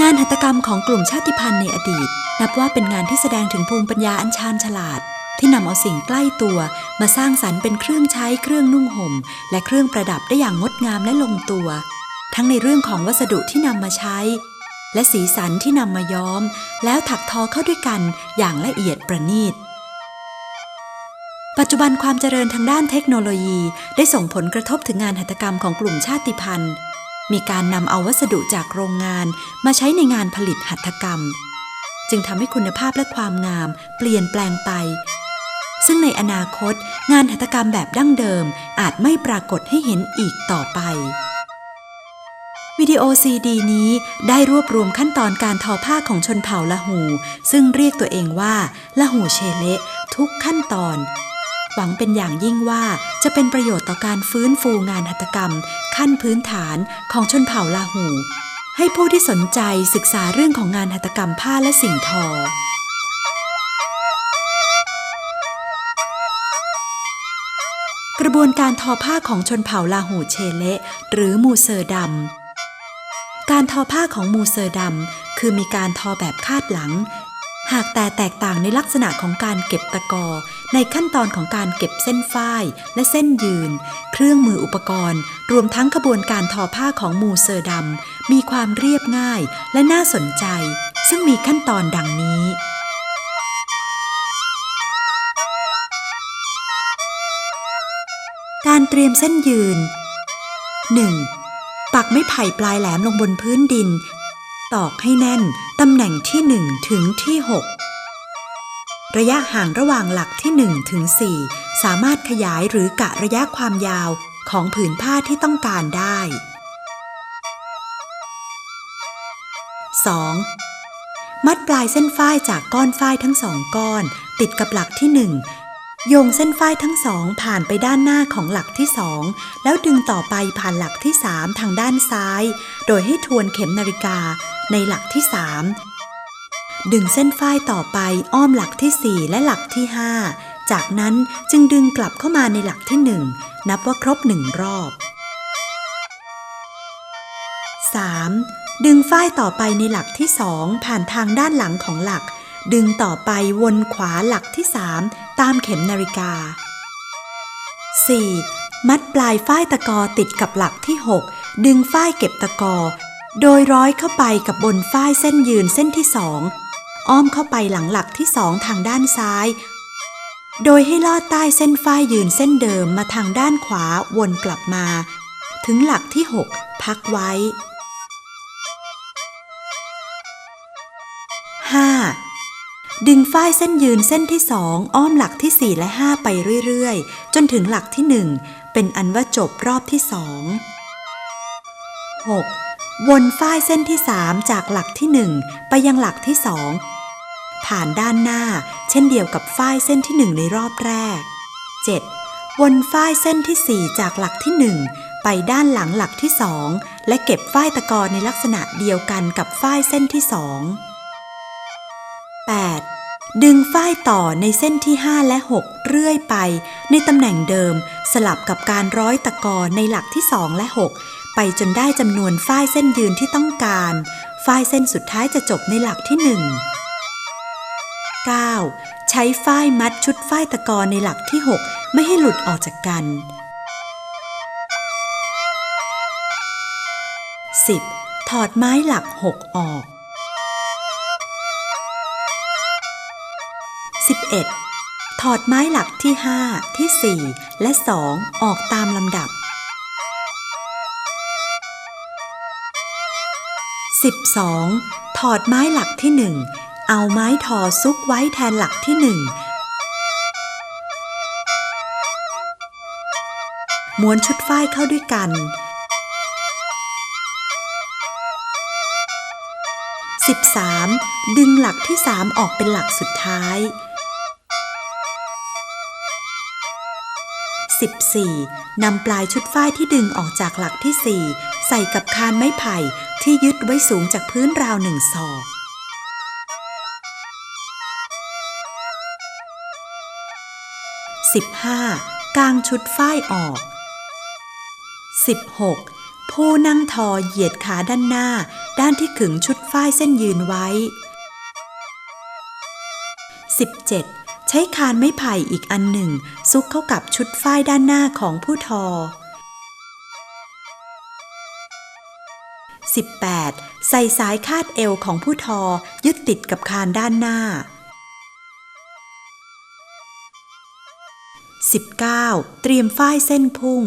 งานหัตถกรรมของกลุ่มชาติพันธุ์ในอดีต นับว่าเป็นงานที่แสดงถึงภูมิปัญญาอันชาญฉลาด ที่นำเอาสิ่งใกล้ตัว มาสร้างสรรค์เป็นเครื่องใช้เครื่องนุ่งห่ม และเครื่องประดับได้อย่างงดงามและลงตัว ทั้งในเรื่องของวัสดุที่นำมาใช้ และสีสันที่นำมาย้อม แล้วถักทอเข้าด้วยกันอย่างละเอียดประณีตปัจจุบันความเจริญทางด้านเทคโนโลยี ได้ส่งผลกระทบถึงงานหัตถกรรมของกลุ่มชาติพันธุ์ มีการนำเอาวัสดุจากโรงงานมาใช้ในงานผลิตหัตถกรรม จึงทำให้คุณภาพและความงามเปลี่ยนแปลงไป ซึ่งในอนาคตงานหัตถกรรมแบบดั้งเดิมอาจไม่ปรากฏให้เห็นอีกต่อไป วิดีโอซีดีนี้ได้รวบรวมขั้นตอนการทอผ้าของชนเผ่าละหู ซึ่งเรียกตัวเองว่าละหูเชเลทุกขั้นตอน หวังเป็นอย่างยิ่งว่าจะเป็นประโยชน์ต่อการฟื้นฟูงานหัตถกรรม ขั้นพื้นฐานของชนเผ่าลาหู ให้ผู้ที่สนใจศึกษาเรื่องของงานหัตถกรรมผ้าและสิ่งทอกระบวนการทอผ้าของชนเผ่าลาหูเชเลหรือมูเซอร์ดำ การทอผ้าของมูเซอร์ดำคือมีการทอแบบคาดหลัง หากแต่แตกต่างในลักษณะของการเก็บตะกอ ในขั้นตอนของการเก็บเส้นฝ้ายและเส้นยืน เครื่องมืออุปกรณ์ รวมทั้งขบวนการทอผ้าของมูเซอร์ดำมีความเรียบง่ายและน่าสนใจ ซึ่งมีขั้นตอนดังนี้การเตรียมเส้นยืน 1. ปักไม้ไผ่ปลายแหลมลงบนพื้นดิน ตอกให้แน่น ตำแหน่งที่ 1 ถึงที่ 6 ระยะห่างระหว่างหลักที่1ถึง4สามารถขยายหรือกะระยะความยาวของผืนผ้าที่ต้องการได้ 2. มัดปลายเส้นฝ้ายจากก้อนฝ้ายทั้งสองก้อน ติดกับหลักที่หนึ่งโยงเส้นฝ้ายทั้งสองผ่านไปด้านหน้าของหลักที่สองแล้วดึงต่อไปผ่านหลักที่สามทางด้านซ้าย โดยให้ทวนเข็มนาฬิกาในหลักที่สาม ดึงเส้นฝ้ายต่อไปอ้อมหลักที่สี่และหลักที่ห้าจากนั้นจึงดึงกลับเข้ามาในหลักที่หนึ่งนับว่าครบหนึ่งรอบ 3. ดึงฝ้ายต่อไปในหลักที่สองผ่านทางด้านหลังของหลัก ดึงต่อไปวนขวาหลักที่สามตามเข็มนาฬิกา 4. มัดปลายฝ้ายตะกอติดกับหลักที่ 6 ดึงฝ้ายเก็บตะกอ โดยร้อยเข้าไปกับบนฝ้ายเส้นยืนเส้นที่สอง อ้อมเข้าไปหลังหลักที่สองทางด้านซ้าย โดยให้ลอดใต้เส้นฝ้ายยืนเส้นเดิมมาทางด้านขวาวนกลับมา ถึงหลักที่ 6 พักไว้ 5. ดึงฝ้ายเส้นยืนเส้นที่สองอ้อมหลักที่ 4 และ 5 ไปเรื่อยๆ จนถึงหลักที่ 1 เป็นอันว่าจบรอบที่สอง 6. วนฝ้ายเส้นที่3จากหลักที่1ไปยังหลักที่2ผ่านด้านหน้า เช่นเดียวกับฝ้ายเส้นที่1ในรอบแรก 7. วนฝ้ายเส้นที่4จากหลักที่1ไปด้านหลังหลักที่2และเก็บฝ้ายตะกอในลักษณะเดียวกันกับฝ้ายเส้นที่2 8. ดึงฝ้ายต่อในเส้นที่ 5 และ 6 เรื่อยไป ในตำแหน่งเดิมสลับกับการร้อยตะกอในหลักที่ 2 และ 6 ไปจนได้จำนวนฝ้ายเส้นยืนที่ต้องการ ฝ้ายเส้นสุดท้ายจะจบในหลักที่1 9. ใช้ฝ้ายมัดชุดฝ้ายตะกอในหลักที่ 6 ไม่ให้หลุดออกจากกัน 10. ถอดไม้หลัก 6 ออก 11. ถอดไม้หลักที่ 5 ที่ 4 และ 2 ออกตามลำดับ 12. ถอดไม้หลักที่หนึ่งเอาไม้ทอซุกไว้แทนหลักที่หนึ่งม้วนชุดฝ้ายเข้าด้วยกัน 13. ดึงหลักที่สามออกเป็นหลักสุดท้าย 14. นำปลายชุดฝ้ายที่ดึงออกจากหลักที่ 4 ใส่กับคานไม้ไผ่ที่ยึดไว้สูงจากพื้นราวหนึ่งศอก 15. กางชุดฝ้ายออก 16. ผู้นั่งทอเหยียดขาด้านหน้า ด้านที่ขึงชุดฝ้ายเส้นยืนไว้ 17. ใช้คานไม้ไผ่อีกอันหนึ่ง ซุกเข้ากับชุดฝ้ายด้านหน้าของผู้ทอ 18. ใส่สายคาดเอวของผู้ทอยึดติดกับคานด้านหน้า 19. เตรียมฝ้ายเส้นพุ่ง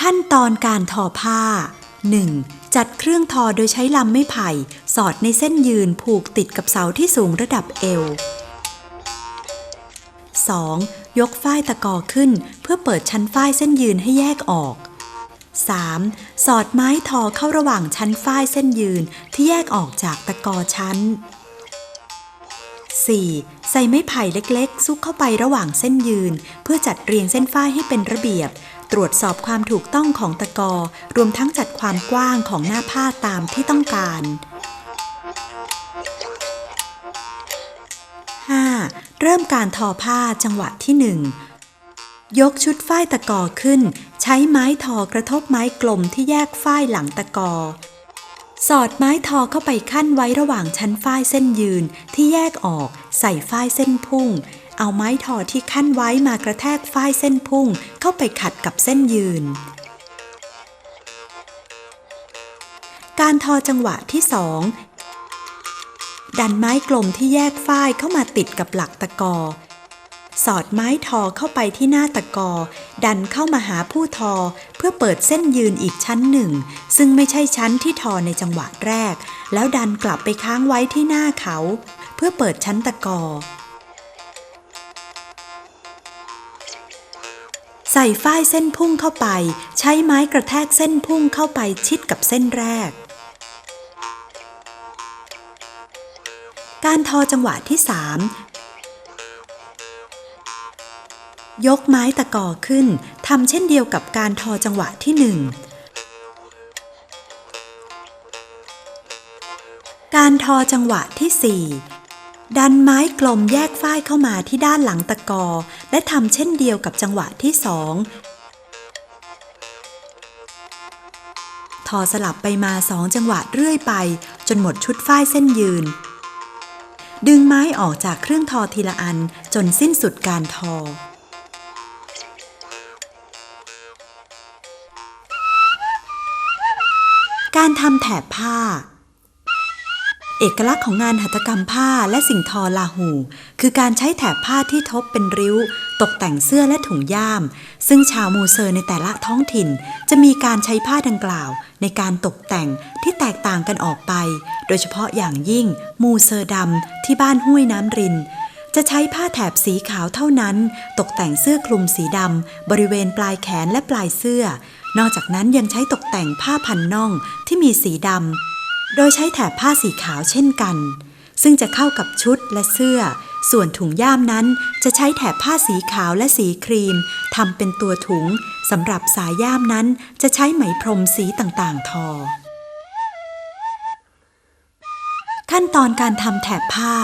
ขั้นตอนการทอผ้า 1. จัดเครื่องทอโดยใช้ลำไม้ไผ่ สอดในเส้นยืนผูกติดกับเสาที่สูงระดับเอว 2. ยกฝ้ายตะกอขึ้น เพื่อเปิดชั้นฝ้ายเส้นยืนให้แยกออก 3. สอดไม้ทอเข้าระหว่างชั้นฝ้ายเส้นยืนที่แยกออกจากตะกอชั้น 4. ใส่ไม้ไผ่เล็กๆ ซุกเข้าไประหว่างเส้นยืน เพื่อจัดเรียงเส้นฝ้ายให้เป็นระเบียบ ตรวจสอบความถูกต้องของตะกอ รวมทั้งจัดความกว้างของหน้าผ้าตามที่ต้องการ เริ่มการทอผ้าจังหวะที่1ยกชุดฝ้ายตะกอขึ้น ใช้ไม้ทอกระทบไม้กลมที่แยกฝ้ายหลังตะกอ สอดไม้ทอเข้าไปขั้นไว้ระหว่างชั้นฝ้ายเส้นยืนที่แยกออก ใส่ฝ้ายเส้นพุ่ง เอาไม้ทอที่ขั้นไว้มากระแทกฝ้ายเส้นพุ่ง เข้าไปขัดกับเส้นยืน การทอจังหวะที่สอง ดันไม้กลมที่แยกฝ้ายเข้ามาติดกับหลักตะกอ สอดไม้ทอเข้าไปที่หน้าตะกอ ดันเข้ามาหาผู้ทอเพื่อเปิดเส้นยืนอีกชั้นหนึ่ง ซึ่งไม่ใช่ชั้นที่ทอในจังหวะแรก แล้วดันกลับไปค้างไว้ที่หน้าเขา เพื่อเปิดชั้นตะกอใส่ฝ้ายเส้นพุ่งเข้าไป ใช้ไม้กระแทกเส้นพุ่งเข้าไปชิดกับเส้นแรก การทอจังหวะที่3ยกไม้ตะกอขึ้นทำเช่นเดียวกับการทอจังหวะที่1การทอจังหวะที่4ดันไม้กลมแยกฝ้ายเข้ามาที่ด้านหลังตะกอ และทำเช่นเดียวกับจังหวะที่สองทอสลับไปมาสองจังหวะเรื่อยไป จนหมดชุดฝ้ายเส้นยืน ดึงไม้ออกจากเครื่องทอทีละอันจนสิ้นสุดการทอ การทำแถบผ้า เอกลักษณ์ของงานหัตถกรรมผ้าและสิ่งทอลาหู คือการใช้แถบผ้าที่ทบเป็นริ้ว ตกแต่งเสื้อและถุงย่าม ซึ่งชาวมูเซอร์ในแต่ละท้องถิ่น จะมีการใช้ผ้าดังกล่าว ในการตกแต่งที่แตกต่างกันออกไป โดยเฉพาะอย่างยิ่ง มูเซอร์ดำที่บ้านห้วยน้ำริน จะใช้ผ้าแถบสีขาวเท่านั้น ตกแต่งเสื้อคลุมสีดำบริเวณปลายแขนและปลายเสื้อ นอกจากนั้นยังใช้ตกแต่งผ้าพันน่องที่มีสีดำ โดยใช้แถบผ้าสีขาวเช่นกัน ซึ่งจะเข้ากับชุดและเสื้อ ส่วนถุงย่ามนั้นจะใช้แถบผ้าสีขาวและสีครีมทำเป็นตัวถุงสำหรับสายย่ามนั้นจะใช้ไหมพรมสีต่างๆ ทอ ขั้นตอนการทำแถบผ้า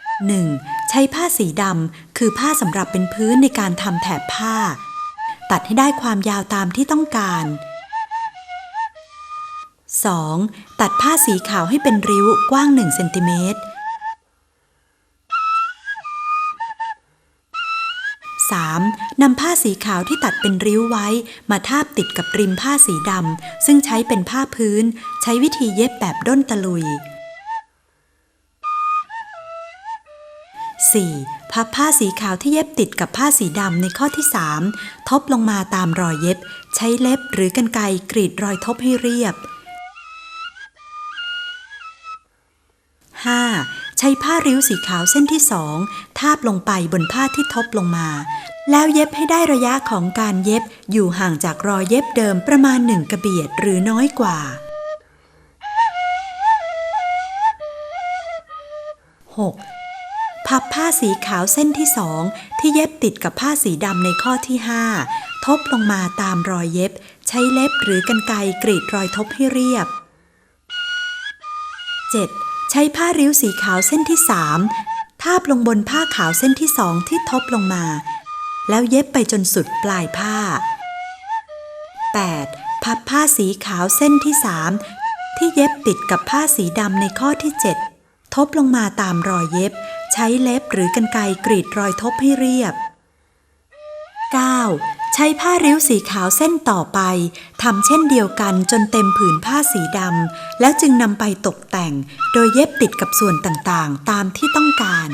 1. ใช้ผ้าสีดำคือผ้าสำหรับเป็นพื้นในการทำแถบผ้า ตัดให้ได้ความยาวตามที่ต้องการ 2. ตัดผ้าสีขาวให้เป็นริ้วกว้าง 1 เซนติเมตร 3. นำผ้าสีขาวที่ตัดเป็นริ้วไว้ มาทาบติดกับริมผ้าสีดำซึ่งใช้เป็นผ้าพื้น ใช้วิธีเย็บแบบด้นตะลุย 4. พับผ้าสีขาวที่เย็บติดกับผ้าสีดำในข้อที่ 3 ทบลงมาตามรอยเย็บ ใช้เล็บหรือกรรไกรกรีดรอยทบให้เรียบ 5. ใช้ผ้าริ้วสีขาวเส้นที่สองทาบลงไปบนผ้าที่ทบลงมา แล้วเย็บให้ได้ระยะของการเย็บอยู่ห่างจากรอยเย็บเดิมประมาณหนึ่งกระเบียดหรือน้อยกว่า 6. พับผ้าสีขาวเส้นที่สองที่เย็บติดกับผ้าสีดำในข้อที่ 5 ทบลงมาตามรอยเย็บ ใช้เล็บหรือกรรไกรกรีดรอยทบให้เรียบ 7. ใช้ผ้าริ้วสีขาวเส้นที่3ทาบลงบนผ้าขาวเส้นที่สองที่ทบลงมา แล้วเย็บไปจนสุดปลายผ้า 8. พับผ้าสีขาวเส้นที่3ที่เย็บติดกับผ้าสีดำในข้อที่ 7 ทบลงมาตามรอยเย็บ ใช้เล็บหรือกรรไกรกรีดรอยทบให้เรียบ 9. ใช้ผ้าริ้วสีขาวเส้นต่อไปทำเช่นเดียวกันจนเต็มผืนผ้าสีดำแล้วจึงนำไปตกแต่ง โดยเย็บติดกับส่วนต่างๆ ตามที่ต้องการ